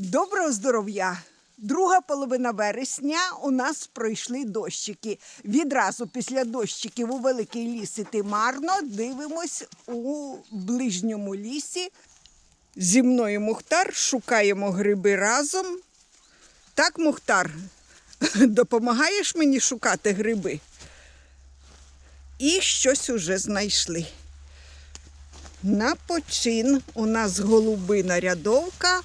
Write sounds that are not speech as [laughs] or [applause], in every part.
Доброго здоров'я! Друга половина вересня у нас пройшли дощики. Відразу після дощиків у великий ліс іти марно. Дивимось у ближньому лісі. Зі мною Мухтар шукаємо гриби разом. Так, Мухтар, [laughs] допомагаєш мені шукати гриби? І щось уже знайшли. На почин у нас голубина рядовка.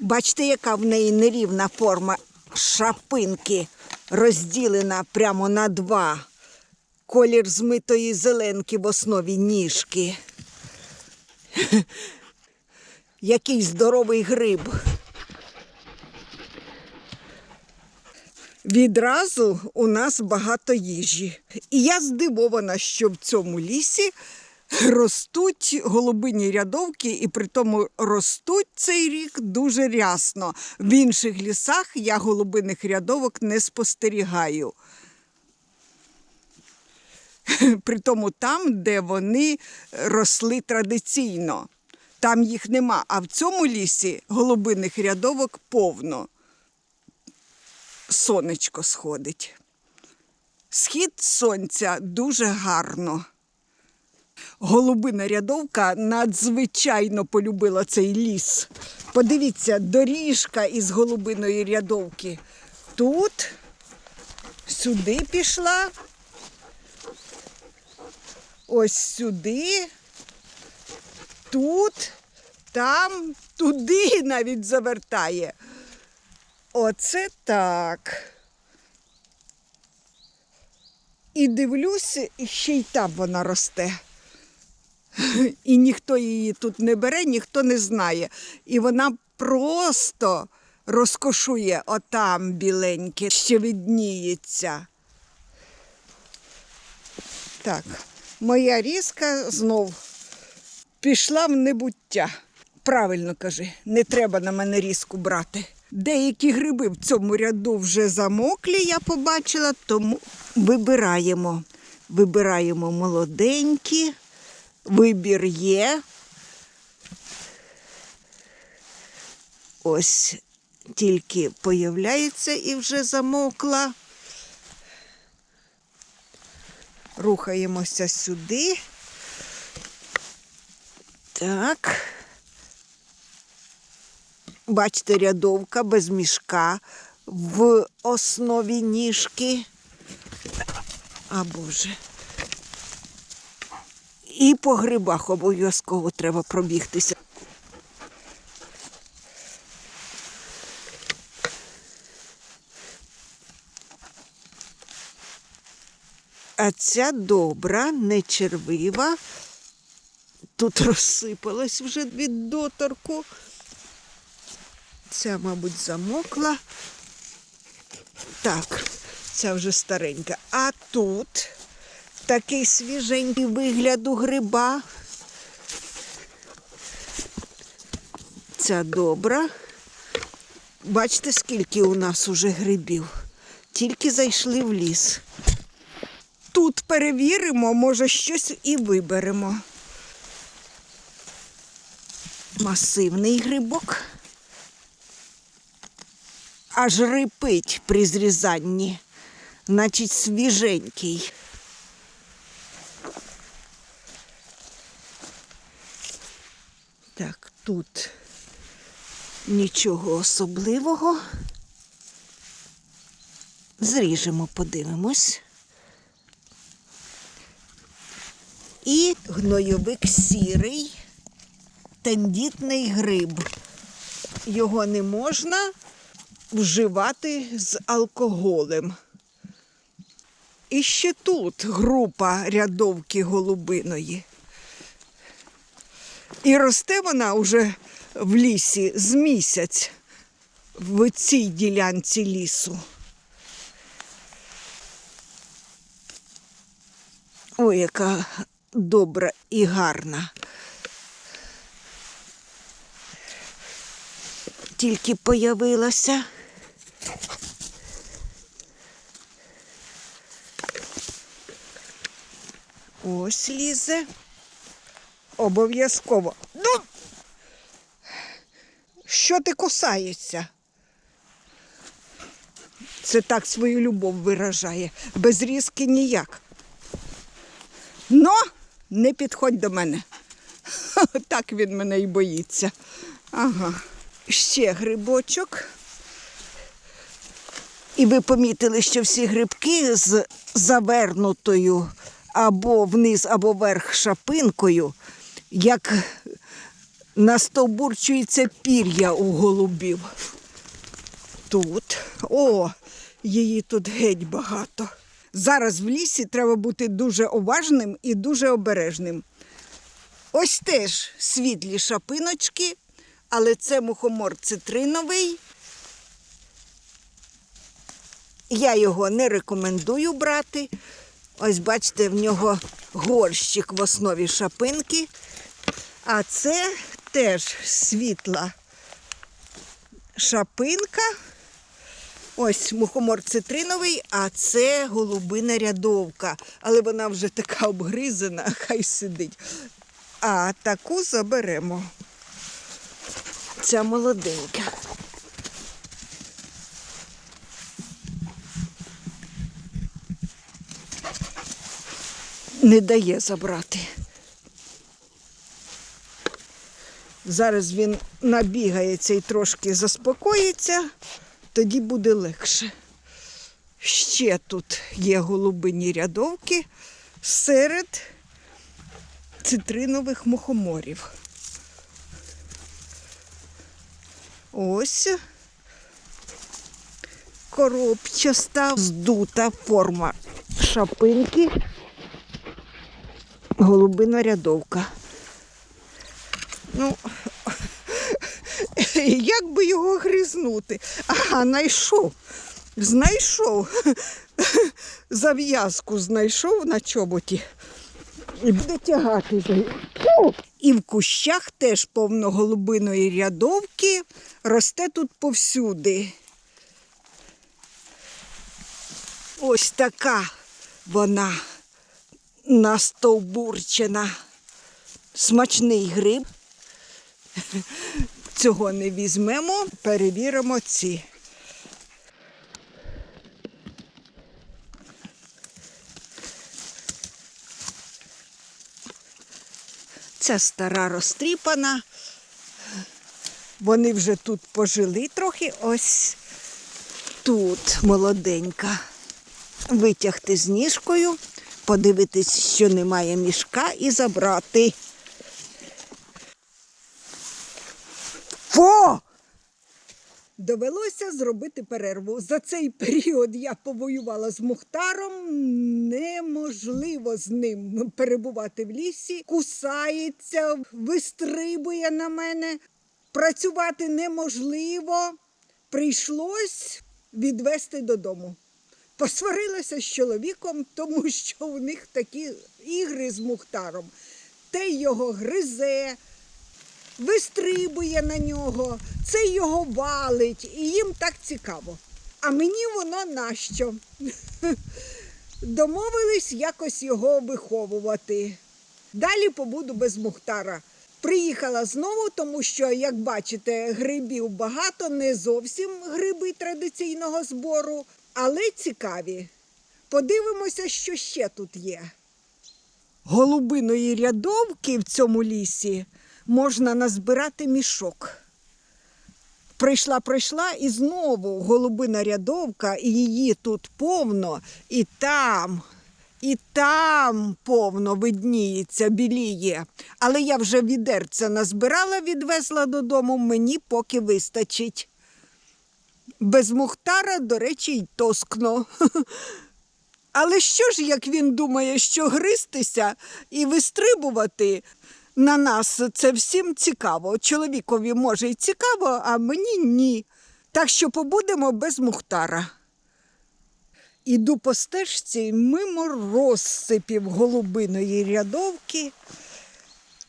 Бачите, яка в неї нерівна форма шапинки, розділена прямо на два. Колір змитої зеленки в основі ніжки. [laughs] Який здоровий гриб. Відразу у нас багато їжі. І я здивована, що в цьому лісі ростуть голубині рядовки, і при тому ростуть цей рік дуже рясно. В інших лісах я голубиних рядовок не спостерігаю. [laughs] При тому там, де вони росли традиційно. Там їх нема. А в цьому лісі голубиних рядовок повно. Сонечко сходить. Схід сонця дуже гарно. Голубина рядовка надзвичайно полюбила цей ліс. Подивіться, доріжка із голубиної рядовки. Тут, сюди пішла. Ось сюди, тут, там, туди навіть завертає. Оце так. І дивлюся, ще й там вона росте. І ніхто її тут не бере, ніхто не знає. І вона просто розкошує отам біленьке, ще видніється. Так, моя різка знов пішла в небуття. Правильно кажи, не треба на мене різку брати. Деякі гриби в цьому ряду вже замоклі, я побачила, тому вибираємо. Вибираємо молоденькі. Вибір є. Ось тільки появляється і вже замокла. Рухаємося сюди. Так. Бачите, рядовка без мішка в основі ніжки. А Боже. І по грибах обов'язково треба пробігтися. А ця добра, не червива. Тут розсипалась вже від доторку. Ця, мабуть, замокла. Так, ця вже старенька. А тут такий свіженький вигляд у гриба. Ця добра. Бачите, скільки у нас уже грибів. Тільки зайшли в ліс. Тут перевіримо, може, щось і виберемо. Масивний грибок. Аж рипить при зрізанні, значить свіженький. Так, тут нічого особливого. Зріжемо, подивимось. І гнойовик сірий, тендітний гриб. Його не можна вживати з алкоголем. І ще тут група рядовки голубиної. І росте вона вже в лісі з місяць в цій ділянці лісу. Ой, яка добра і гарна. Тільки появилася. Ось лізе. Обов'язково. Ну! Що ти кусаєшся? Це так свою любов виражає. Без різки ніяк. Но не підходь до мене. [laughs] Так він мене і боїться. Ага. Ще грибочок. І ви помітили, що всі грибки з завернутою або вниз, або вверх шапинкою, як настовбурчується пір'я у голубів. Тут. О, її тут геть багато. Зараз в лісі треба бути дуже уважним і дуже обережним. Ось теж світлі шапиночки, але це мухомор цитриновий. Я його не рекомендую брати. Ось бачите, в нього горщик в основі шапинки. А це теж світла шапинка. Ось мухомор цитриновий, а це голубина рядовка. Але вона вже така обгризана, [laughs] хай сидить. А таку заберемо. Ця молоденька. Не дає забрати. Зараз він набігається і трошки заспокоїться, тоді буде легше. Ще тут є голубині рядовки серед цитринових мухоморів. Ось коробчаста здута форма шапинки, голубина рядовка. Ну, [laughs] як би його гризнути? Ага, знайшов. Знайшов. [laughs] Зав'язку знайшов на чоботі. І буде тягати. І в кущах теж повно голубиної рядовки. Росте тут повсюди. Ось така вона настовбурчена. Смачний гриб. [laughs] Цього не візьмемо, перевіримо ці. Ця стара розтріпана. Вони вже тут пожили трохи. Ось тут молоденька. Витягти з ніжкою, подивитись, що немає мішка, і забрати. Фо! Довелося зробити перерву. За цей період я повоювала з Мухтаром. Неможливо з ним перебувати в лісі, кусається, вистрибує на мене. Працювати неможливо. Прийшлось відвести додому. Посварилася з чоловіком, тому що у них такі ігри з Мухтаром. Те його гризе, вистрибує на нього, це його валить, і їм так цікаво. А мені воно нащо? [laughs] Домовились якось його виховувати. Далі побуду без Мухтара. Приїхала знову, тому що, як бачите, грибів багато, не зовсім гриби традиційного збору, але цікаві. Подивимося, що ще тут є. Голубиної рядовки в цьому лісі можна назбирати мішок. Прийшла, прийшла і знову голубина рядовка, і її тут повно, і там, і там повно видніється, біліє. Але я вже відерця назбирала, відвезла додому, мені поки вистачить. Без Мухтара, до речі, й тоскно. [laughs] Але що ж, як він думає, що гристися і вистрибувати на нас це всім цікаво. Чоловікові може й цікаво, а мені ні. Так що побудемо без Мухтара. Іду по стежці мимо розсипів голубиної рядовки.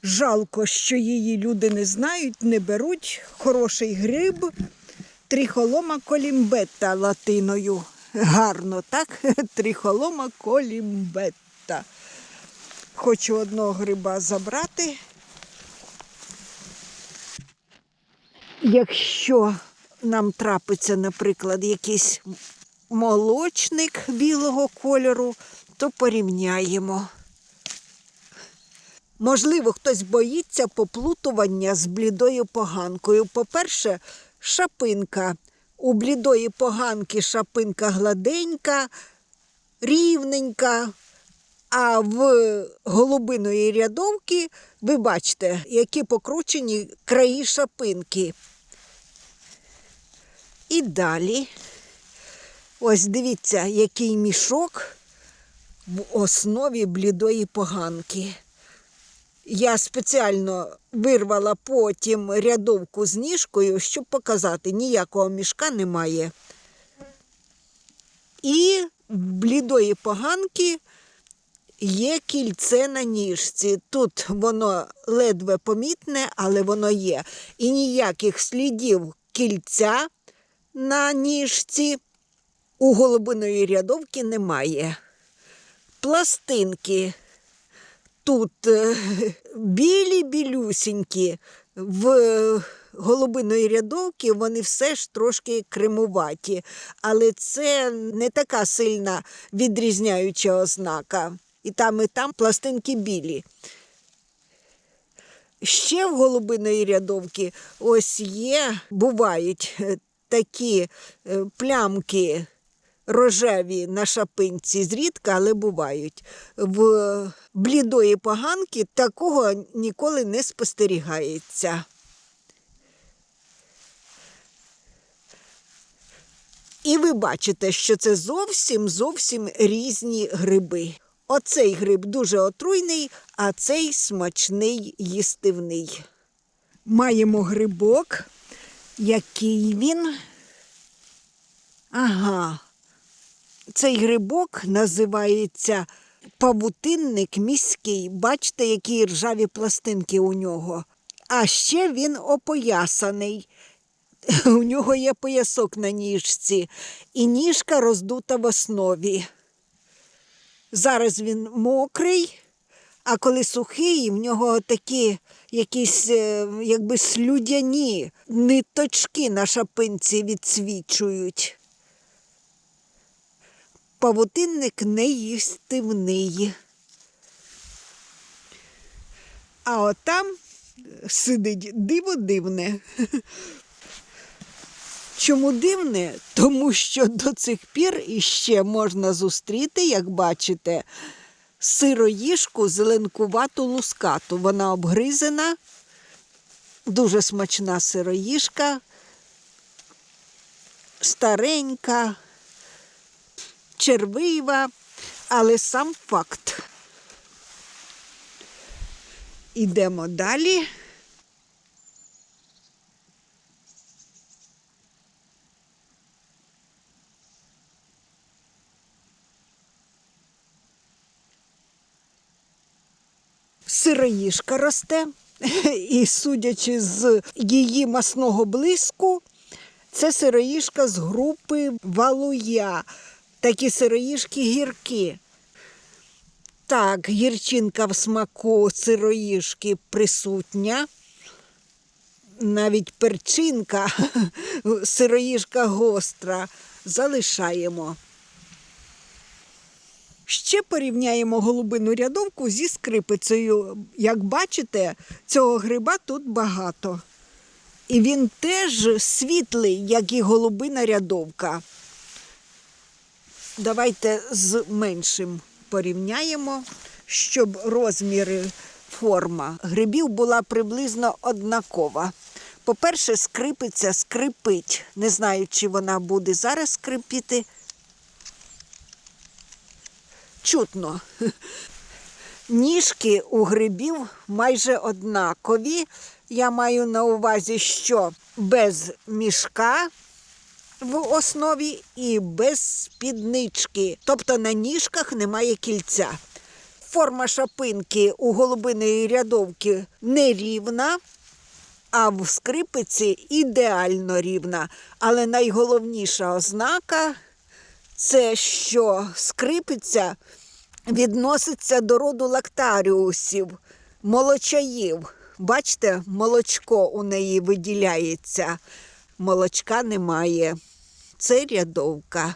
Жалко, що її люди не знають, не беруть. Хороший гриб, трихолома колімбета латиною. Гарно, так? [laughs] Трихолома колімбета. Хочу одного гриба забрати. Якщо нам трапиться, наприклад, якийсь молочник білого кольору, то порівняємо. Можливо, хтось боїться поплутування з блідою поганкою. По-перше, шапинка. У блідої поганки шапинка гладенька, рівненька. А в голубиної рядовки ви бачите, які покручені краї шапинки. І далі. Ось дивіться, який мішок в основі блідої поганки. Я спеціально вирвала потім рядовку з ніжкою, щоб показати, ніякого мішка немає. І в блідої поганки є кільце на ніжці. Тут воно ледве помітне, але воно є. І ніяких слідів кільця на ніжці у голубиної рядовки немає. Пластинки тут е, білі білюсінькі. В е, голубиної рядовки вони все ж трошки кремуваті, але це не така сильна відрізняюча ознака. І там, і там пластинки білі. Ще в голубиної рядовки ось є, бувають е, такі плямки рожеві на шапинці зрідка, але бувають. В блідої поганки такого ніколи не спостерігається. І ви бачите, що це зовсім зовсім різні гриби. Оцей гриб дуже отруйний, а цей смачний їстивний. Маємо грибок. Який він? Ага. Цей грибок називається павутинник міський. Бачите, які ржаві пластинки у нього. А ще він опоясаний. [laughs] У нього є поясок на ніжці, і ніжка роздута в основі. Зараз він мокрий, а коли сухий, в нього такі якісь е, якби слюдяні ниточки на шапинці відсвічують. Павутинник неїстивний. А отам сидить диво дивне. Чому дивне? Тому що до цих пір іще можна зустріти, як бачите, сироїжку зеленкувату лускату. Вона обгризена, дуже смачна сироїжка, старенька, червива, але сам факт. Ідемо далі. сироїжка росте, і судячи з її масного блиску, це сироїжка з групи валуя. Такі сироїжки гіркі. Так, гірчинка в смаку сироїжки присутня. Навіть перчинка, [laughs] сироїжка гостра. Залишаємо. Ще порівняємо голубину рядовку зі скрипицею. Як бачите, цього гриба тут багато. І він теж світлий, як і голубина рядовка. Давайте з меншим порівняємо, щоб розміри форма грибів була приблизно однакова. По-перше, скрипиця скрипить. Не знаю, чи вона буде зараз скрипіти. Чутно. Ніжки у грибів майже однакові. Я маю на увазі, що без мішка в основі і без спіднички. Тобто на ніжках немає кільця. Форма шапинки у голубиної рядовки нерівна, а в скрипиці ідеально рівна. Але найголовніша ознака це що скрипиця відноситься до роду лактаріусів, молочаїв. Бачите, молочко у неї виділяється. Молочка немає. Це рядовка.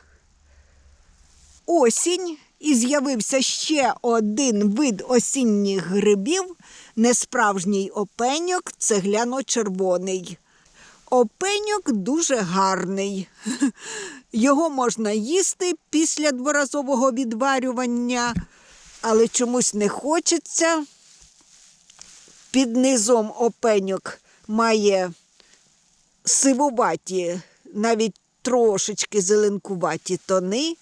Осінь і з'явився ще один вид осінніх грибів несправжній опеньок цегляно-червоний. Опеньок дуже гарний. [laughs] Його можна їсти після дворазового відварювання, але чомусь не хочеться. Під низом опеньок має сивуваті, навіть трошечки зеленкуваті тони.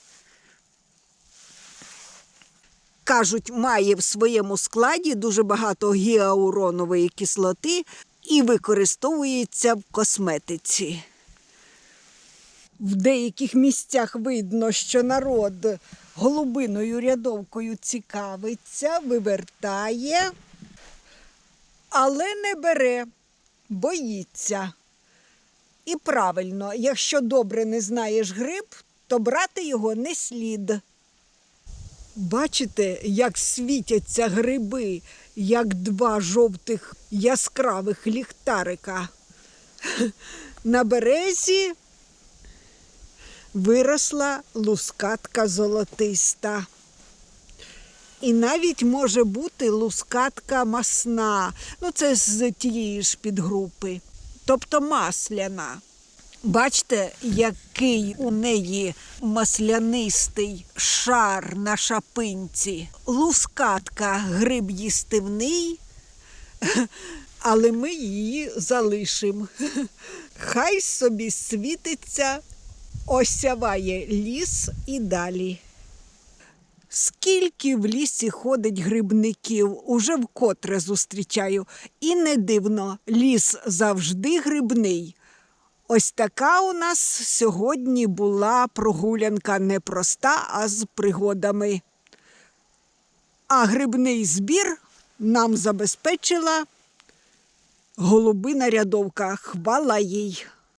Кажуть, має в своєму складі дуже багато гіауронової кислоти і використовується в косметиці. В деяких місцях видно, що народ голубиною рядовкою цікавиться, вивертає, але не бере, боїться. І правильно, якщо добре не знаєш гриб, то брати його не слід. Бачите, як світяться гриби, як два жовтих яскравих ліхтарика. На березі виросла лускатка золотиста. І навіть може бути лускатка масна, ну це з тієї ж підгрупи, тобто масляна. Бачите, який у неї маслянистий шар на шапинці. Лускатка гриб їстивний, [laughs] але ми її залишимо. [laughs] Хай собі світиться, осяває ліс і далі. Скільки в лісі ходить грибників, уже вкотре зустрічаю. І не дивно, ліс завжди грибний. Ось така у нас сьогодні була прогулянка не проста, а з пригодами. А грибний збір нам забезпечила голубина рядовка. Хвала їй.